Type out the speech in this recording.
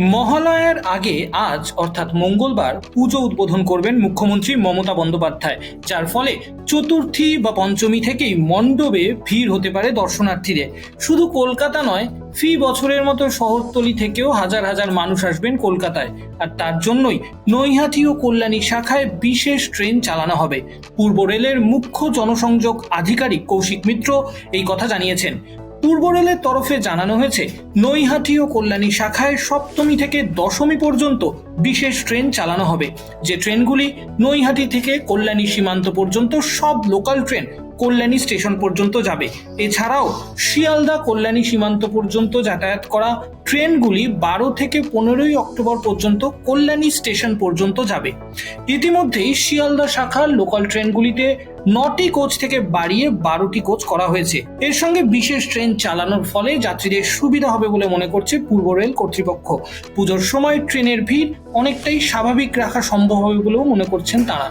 মহালয়ার আগে আজ, অর্থাৎ মঙ্গলবার, পুজো উদ্বোধন করবেন মুখ্যমন্ত্রী মমতা বন্দ্যোপাধ্যায়, যার ফলে চতুর্থী বা পঞ্চমী থেকেই মণ্ডপে ভিড় হতে পারে দর্শনার্থীদের। শুধু কলকাতা নয়, ফি বছরের মতো শহরতলি থেকেও হাজার হাজার মানুষ আসবেন কলকাতায়। আর তার জন্যই নৈহাটি ও কল্যাণী শাখায় বিশেষ ট্রেন চালানো হবে। পূর্ব রেলের মুখ্য জনসংযোগ আধিকারিক কৌশিক মিত্র এই কথা জানিয়েছেন। পূর্ব রেলের তরফে জানানো হয়েছে, নৈহাটি ও কল্যাণী শাখায় সপ্তমী থেকে দশমী পর্যন্ত বিশেষ ট্রেন চালানো হবে। যে ট্রেনগুলি নৈহাটি থেকে কল্যাণী সীমান্ত পর্যন্ত সব লোকাল ট্রেন কল্যাণী স্টেশন পর্যন্ত যাবে। এছাড়াও শিয়ালদা কল্যাণী সীমান্ত পর্যন্ত যাতায়াত করা ট্রেনগুলি বারো থেকে পনেরোই অক্টোবর পর্যন্ত কল্যাণী স্টেশন পর্যন্ত যাবে। ইতিমধ্যেই শিয়ালদা শাখার লোকাল ট্রেনগুলিতে নটি কোচ থেকে বাড়িয়ে বারোটি কোচ করা হয়েছে। এর সঙ্গে বিশেষ ট্রেন চালানোর ফলে যাত্রীদের সুবিধা হবে বলে মনে করছে পূর্ব রেল কর্তৃপক্ষ। পুজোর সময় ট্রেনের ভিড় অনেকটাই স্বাভাবিক রাখা সম্ভব হবে বলেও মনে করছেন তারা।